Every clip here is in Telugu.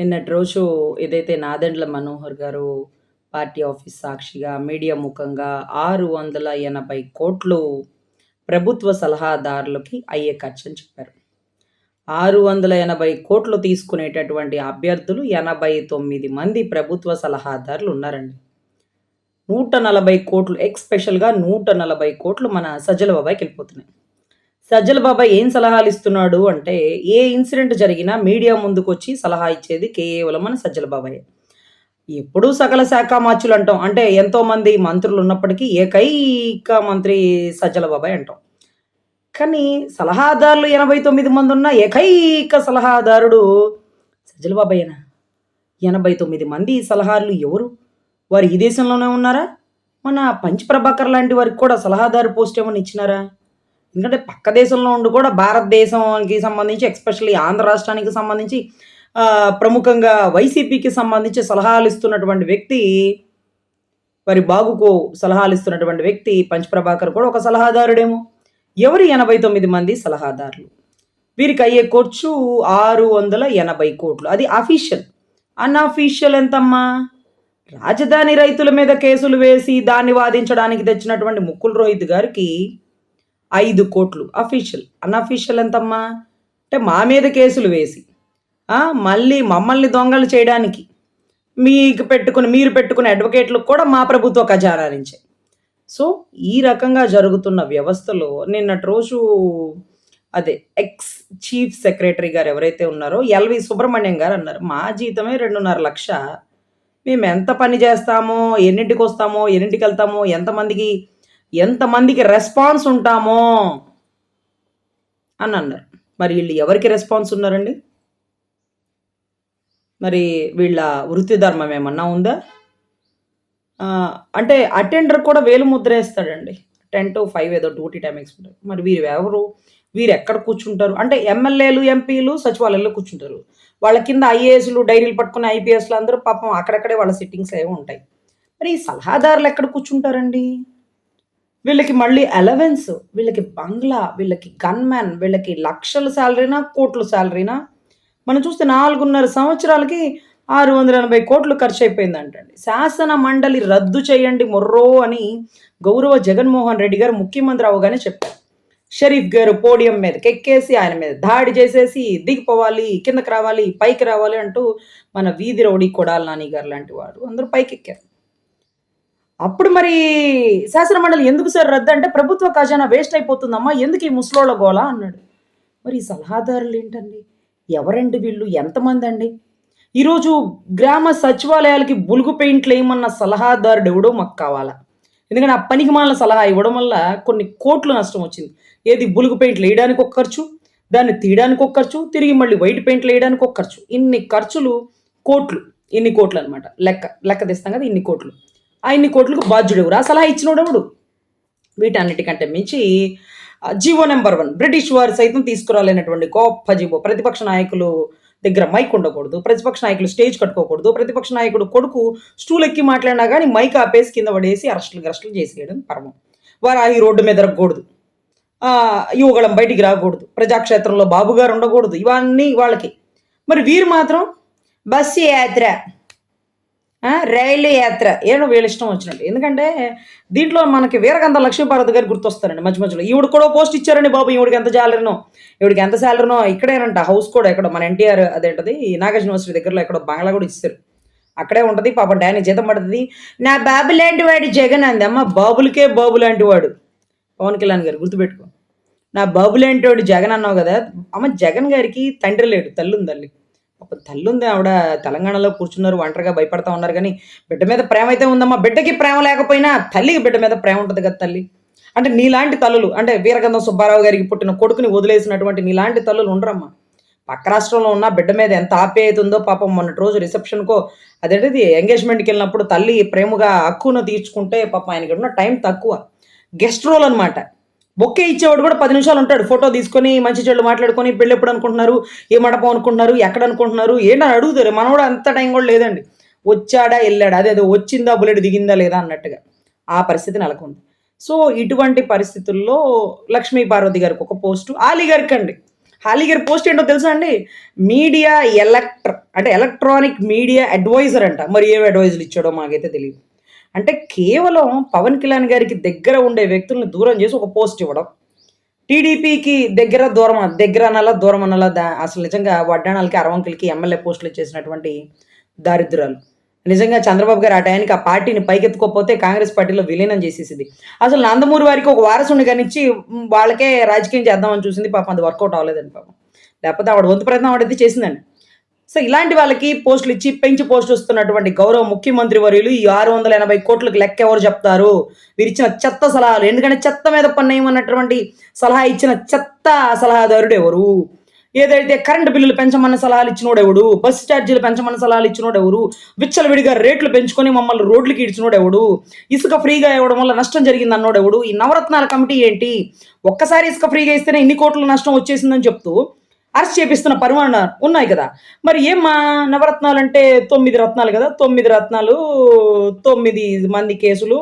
నిన్నటి రోజు ఏదైతే నాదెండ్ల మనోహర్ గారు పార్టీ ఆఫీస్ సాక్షిగా మీడియా ముఖంగా ఆరు వందల ఎనభై కోట్లు ప్రభుత్వ సలహాదారులకి అయ్యే ఖర్చు అని చెప్పారు. ఆరు వందల ఎనభై కోట్లు తీసుకునేటటువంటి అభ్యర్థులు ఎనభై తొమ్మిది మంది ప్రభుత్వ సలహాదారులు ఉన్నారండి. నూట నలభై కోట్లు ఎక్స్పెషల్గా నూట నలభై కోట్లు మన సజ్జల బాబాయ్కి వెళ్ళిపోతున్నాయి. సజ్జల బాబా ఏం సలహాలు ఇస్తున్నాడు అంటే ఏ ఇన్సిడెంట్ జరిగినా మీడియా ముందుకు వచ్చి సలహా ఇచ్చేది కేవలం అని సజ్జల బాబాయే. ఎప్పుడూ సకల శాఖ మార్చులు అంటాం. అంటే ఎంతోమంది మంత్రులు ఉన్నప్పటికీ ఏకైక మంత్రి సజ్జల బాబాయ్ అంటాం. కానీ సలహాదారులు ఎనభై తొమ్మిది మంది ఉన్న ఏకైక సలహాదారుడు సజ్జల బాబాయేనా? ఎనభై తొమ్మిది మంది సలహాదారులు ఎవరు? వారు ఈ దేశంలోనే ఉన్నారా? మన పంచ ప్రభాకర్ లాంటి వారికి కూడా సలహాదారు పోస్ట్ ఏమైనా ఇచ్చినారా? ఎందుకంటే పక్క దేశంలో ఉండి కూడా భారతదేశానికి సంబంధించి ఎక్స్పెషల్లీ ఆంధ్ర రాష్ట్రానికి సంబంధించి ప్రముఖంగా వైసీపీకి సంబంధించి సలహాలు ఇస్తున్నటువంటి వ్యక్తి వారి బాగుకు సలహాలు ఇస్తున్నటువంటి వ్యక్తి పంచప్రభాకర్ కూడా ఒక సలహాదారుడేమో. ఎవరు ఎనభై తొమ్మిది మంది సలహాదారులు? వీరికి అయ్యే ఖర్చు ఆరు వందల ఎనభై కోట్లు. అది అఫీషియల్. అన్అఫీషియల్ ఎంతమ్మా? రాజధాని రైతుల మీద కేసులు వేసి దాన్ని వాదించడానికి తెచ్చినటువంటి ముక్కుల్ రోహిత్ గారికి ఐదు కోట్లు. అఫీషియల్ అన్అఫీషియల్ ఎంతమ్మా? అంటే మా మీద కేసులు వేసి. మళ్ళీ మమ్మల్ని దొంగలు చేయడానికి మీకు పెట్టుకుని మీరు పెట్టుకునే అడ్వకేట్లు కూడా మా ప్రభుత్వ ఖజానా నుంచే. సో ఈ రకంగా జరుగుతున్న వ్యవస్థలో నిన్నటి రోజు అదే ఎక్స్ చీఫ్ సెక్రటరీ గారు ఎవరైతే ఉన్నారో ఎల్వి సుబ్రహ్మణ్యం గారు అన్నారు మా జీతమే రెండున్నర లక్ష. మేము ఎంత పని చేస్తామో ఎన్నింటికి వస్తామో ఎన్నింటికి వెళ్తామో ఎంతమందికి ఎంతమందికి రెస్పాన్స్ ఉంటామో అని అన్నారు. మరి వీళ్ళు ఎవరికి రెస్పాన్స్ ఉన్నారండి? మరి వీళ్ళ వృత్తి ధర్మం ఏమన్నా ఉందా? అంటే అటెండర్ కూడా వేలు ముద్ర వేస్తాడండి. టెన్ టు ఫైవ్ ఏదో డ్యూటీ టైం వేసుకుంటారు. మరి వీరు ఎవరు? వీరు ఎక్కడ కూర్చుంటారు? అంటే ఎమ్మెల్యేలు ఎంపీలు సచివాలయంలో కూర్చుంటారు. వాళ్ళ కింద ఐఏఎస్లు డైరీలు పట్టుకున్న ఐపీఎస్లు అందరూ పాపం అక్కడక్కడే వాళ్ళ సిట్టింగ్స్ ఏవో ఉంటాయి. మరి ఈ సలహాదారులు ఎక్కడ కూర్చుంటారండి? వీళ్ళకి మళ్ళీ అలవెన్స్ వీళ్ళకి బంగ్లా వీళ్ళకి గన్మ్యాన్ వీళ్ళకి లక్షల శాలరీనా కోట్ల శాలరీనా మనం చూస్తే నాలుగున్నర సంవత్సరాలకి ఆరు వందల ఎనభై కోట్లు ఖర్చు అయిపోయిందంటండి శాసన మండలి రద్దు చేయండి మొర్రో అని గౌరవ జగన్మోహన్ రెడ్డి గారు ముఖ్యమంత్రి అవగానే చెప్పారు. షరీఫ్ గారు పోడియం మీద కెక్కేసి ఆయన మీద దాడి చేసేసి దిగిపోవాలి కిందకి రావాలి పైకి రావాలి అంటూ మన వీధి రౌడీ కొడాల నాని గారు లాంటి వాడు అందరూ పైకి ఎక్కారు అప్పుడు మరి శాసన మండలి ఎందుకు సార్ రద్దు అంటే ప్రభుత్వ ఖజానా వేస్ట్ అయిపోతుందమ్మా ఎందుకు ఈ ముసలోళ్ళ గోళ అన్నాడు. మరి ఈ సలహాదారులు ఏంటండి? ఎవరండి వీళ్ళు? ఎంతమంది అండి? ఈరోజు గ్రామ సచివాలయాలకి బులుగు పెయింట్లు వేయమన్న సలహాదారుడు ఎవడో మాకు కావాలా? ఎందుకంటే ఆ పనికి మాలిన సలహా ఇవ్వడం వల్ల కొన్ని కోట్లు నష్టం వచ్చింది. ఏది బులుగు పెయింట్లు వేయడానికి ఒక ఖర్చు దాన్ని తీయడానికి ఒక ఖర్చు తిరిగి మళ్ళీ వైట్ పెయింట్లు వేయడానికి ఒక ఖర్చు. ఇన్ని ఖర్చులు కోట్లు ఇన్ని కోట్లు అనమాట లెక్క లెక్క తెస్తాం కదా ఇన్ని కోట్లు. ఆ ఇన్ని కోట్లకు బాధ్యుడు ఎవరు? ఆ సలహా ఇచ్చినోడెవడు వీటన్నిటికంటే మించి జీవో నెంబర్ వన్ బ్రిటిష్ వారు సైతం తీసుకురాలేనటువంటి గొప్ప జీవో ప్రతిపక్ష నాయకులు దగ్గర మైక్ ఉండకూడదు ప్రతిపక్ష నాయకులు స్టేజ్ కట్టుకోకూడదు ప్రతిపక్ష నాయకుడు కొడుకు స్టూల్ ఎక్కి మాట్లాడినా కానీ మైక్ ఆపేసి కింద పడేసి అరెస్టులు గరెస్టులు చేసేయడం పరమం. వారు ఈ రోడ్డు మీద తిరగకూడదు యువగళం బయటికి రాకూడదు. ప్రజాక్షేత్రంలో బాబుగారు ఉండకూడదు. ఇవన్నీ వాళ్ళకి. మరి వీరు మాత్రం బస్సు యాత్ర రైలు యాత్ర. ఏదో వీళ్ళ ఇష్టం వచ్చినట్టు. ఎందుకంటే దీంట్లో మనకి వీరగంధ లక్ష్మీభారత్ గారు గుర్తొస్తారండి మధ్య మధ్యలో. ఈవిడ కూడా పోస్ట్ ఇచ్చారండి బాబు ఈవిడికి ఎంత శాలరీనో. ఈవిడికి ఎంత శాలరీనో ఇక్కడేనంట హౌస్ కూడా ఎక్కడ మన ఎన్టీఆర్ అదేంటది నాగార్జున యూనివర్సిటీ దగ్గరలో ఎక్కడో బంగ్లా కూడా ఇస్తారు. అక్కడే ఉంటుంది పాపం డానీ జీతం పడుతుంది. నా బాబు లాంటి వాడు జగన్ అంది అమ్మ బాబులకే బాబు లాంటి వాడు. పవన్ కళ్యాణ్ గారు గుర్తుపెట్టుకో. నా బాబు లాంటి వాడు జగన్ అన్నావు కదా అమ్మ జగన్ గారికి తండ్రి లేడు తల్లి ఉంది తల్లి. ఒక తల్లి ఉంది ఆవిడ. తెలంగాణలో కూర్చున్నారు ఒంటరిగా భయపడతా ఉన్నారు కానీ బిడ్డ మీద ప్రేమ అయితే ఉందమ్మా. బిడ్డకి ప్రేమ లేకపోయినా తల్లికి బిడ్డ మీద ప్రేమ ఉంటుంది కదా తల్లి. అంటే నీలాంటి తల్లులు అంటే వీరగంధం సుబ్బారావు గారికి పుట్టిన కొడుకుని వదిలేసినటువంటి నీలాంటి తల్లులు ఉండరమ్మా. పక్క రాష్ట్రంలో ఉన్న బిడ్డ మీద ఎంత ఆప్యాయత ఉందో పాపం మొన్నటి రోజు రిసెప్షన్కో అదేంటిది ఎంగేజ్మెంట్కి వెళ్ళినప్పుడు తల్లి ప్రేమగా హక్కును తీర్చుకుంటే పాపం ఆయనకి ఉన్న టైం తక్కువ. గెస్ట్ రోల్ అనమాట బొక్కే ఇచ్చేవాడు కూడా పది నిమిషాలు ఉంటాడు. ఫోటో తీసుకొని మంచి చెడు మాట్లాడుకొని పెళ్ళి ఎప్పుడు అనుకుంటున్నారు? ఏ మండపం అనుకుంటున్నారు? ఎక్కడ అనుకుంటున్నారు? ఏంటని అడుగుతారు. మన కూడా అంత టైం కూడా లేదండి. వచ్చాడా వెళ్ళాడా? అదే అదే వచ్చిందా బుల్లెట్ దిగిందా లేదా అన్నట్టుగా. ఆ పరిస్థితి నెలకొంది. సో ఇటువంటి పరిస్థితుల్లో లక్ష్మీ పార్వతి గారికి ఒక పోస్టు. ఆలీ గారికి అండి. హాలీ గారి పోస్ట్ ఏంటో తెలుసా అండి? మీడియా ఎలక్ట్ర అంటే ఎలక్ట్రానిక్ మీడియా అడ్వైజర్ అంట. మరి ఏం అడ్వైజర్లు ఇచ్చాడో మాకైతే తెలియదు. అంటే కేవలం పవన్ కళ్యాణ్ గారికి దగ్గర ఉండే వ్యక్తులను దూరం చేసి ఒక పోస్ట్ ఇవ్వడం. టీడీపీకి దగ్గర దూరం దగ్గర అనాలా దూరం అనాలా దా- అసలు నిజంగా వడ్డాణాలకి అరవంకులకి ఎమ్మెల్యే పోస్టులు చేసినటువంటి దారిద్రాలు నిజంగా చంద్రబాబు గారు ఆ టయానికి ఆ పార్టీని పైకెత్తుకోకపోతే కాంగ్రెస్ పార్టీలో విలీనం చేసేసింది. అసలు నందమూరి వారికి ఒక వారసుని కనిచ్చి వాళ్ళకే రాజకీయం చేద్దామని చూసింది పాపం అది వర్కౌట్ అవ్వలేదండి పాపం. లేకపోతే ఆవిడ వంతు ప్రయత్నం ఆవిడైతే చేసిందండి. సో ఇలాంటి వాళ్ళకి పోస్టులు ఇచ్చి పెంచి పోస్టులు వస్తున్నటువంటి గౌరవ ముఖ్యమంత్రి వర్యులు ఈ ఆరు వందల ఎనభై కోట్లకు లెక్క ఎవరు చెప్తారు? వీరు ఇచ్చిన చెత్త సలహాలు. ఎందుకంటే చెత్త మీద పన్నేయమన్నటువంటి సలహా ఇచ్చిన చెత్త సలహాదారుడు ఎవరు? ఏదైతే కరెంటు బిల్లులు పెంచమన్న సలహాలు ఇచ్చినోడు ఎవడు? బస్సు ఛార్జీలు పెంచమన్న సలహాలు ఇచ్చినోడు ఎవరు? విచ్చలవిడిగా రేట్లు పెంచుకొని మమ్మల్ని రోడ్లకి ఇచ్చినోడు ఎవడు? ఇసుక ఫ్రీగా ఇవ్వడం వల్ల నష్టం జరిగింది అన్నోడు ఎవడు? ఈ నవరత్నాల కమిటీ ఏంటి? ఒక్కసారి ఇసుక ఫ్రీగా ఇస్తేనే ఇన్ని కోట్ల నష్టం వచ్చేసిందని చెప్తూ అరెస్ట్ చేపిస్తున్న పరిమాణ ఉన్నాయి కదా. మరి ఏమ్మా నవరత్నాలు అంటే తొమ్మిది రత్నాలు కదా. తొమ్మిది రత్నాలు తొమ్మిది మంది కేసులు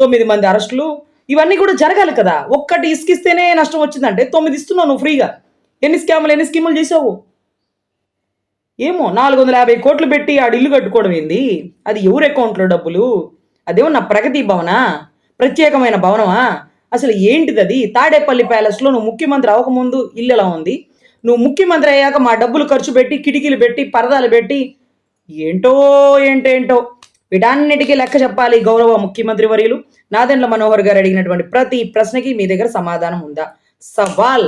తొమ్మిది మంది అరెస్టులు ఇవన్నీ కూడా జరగాలి కదా. ఒక్కటి ఇసుకిస్తేనే నష్టం వచ్చిందంటే తొమ్మిది ఇస్తున్నావు నువ్వు ఫ్రీగా. ఎన్ని స్కాములు ఎన్ని స్కీములు చేసావు ఏమో నాలుగు వందల యాభై కోట్లు పెట్టి ఆడు ఇల్లు కట్టుకోవడం ఏంది? అది ఎవరి అకౌంట్లో డబ్బులు? అదేమో నా ప్రగతి భవనా? ప్రత్యేకమైన భవనమా? అసలు ఏంటిది అది? తాడేపల్లి ప్యాలెస్లో నువ్వు ముఖ్యమంత్రి అవ్వకముందు ఇల్లు ఎలా ఉంది? నువ్వు ముఖ్యమంత్రి అయ్యాక మా డబ్బులు ఖర్చు పెట్టి కిటికీలు పెట్టి పరదాలు పెట్టి ఏంటో ఏంటేంటో వీటన్నిటికీ లెక్క చెప్పాలి గౌరవ ముఖ్యమంత్రి వర్యులు. నాదెండ్ల మనోహర్ గారు అడిగినటువంటి ప్రతి ప్రశ్నకి మీ దగ్గర సమాధానం ఉందా? సవాల్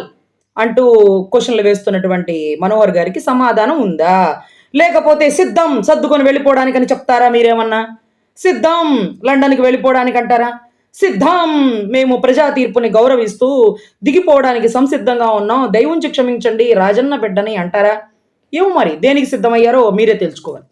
అంటూ క్వశ్చన్లు వేస్తున్నటువంటి మనోహర్ గారికి సమాధానం ఉందా? లేకపోతే సిద్ధం సర్దుకొని వెళ్ళిపోవడానికని చెప్తారా మీరేమన్నా? సిద్ధం లండన్కి వెళ్ళిపోవడానికి అంటారా సిద్ధం. మేము ప్రజా తీర్పుని గౌరవిస్తూ దిగిపోవడానికి సంసిద్ధంగా ఉన్నాం. దైవుంచి క్షమించండి. రాజన్న బిడ్డని అంటారా? ఏమో మరి దేనికి సిద్ధమయ్యారో మీరే తెలుసుకోవాలి.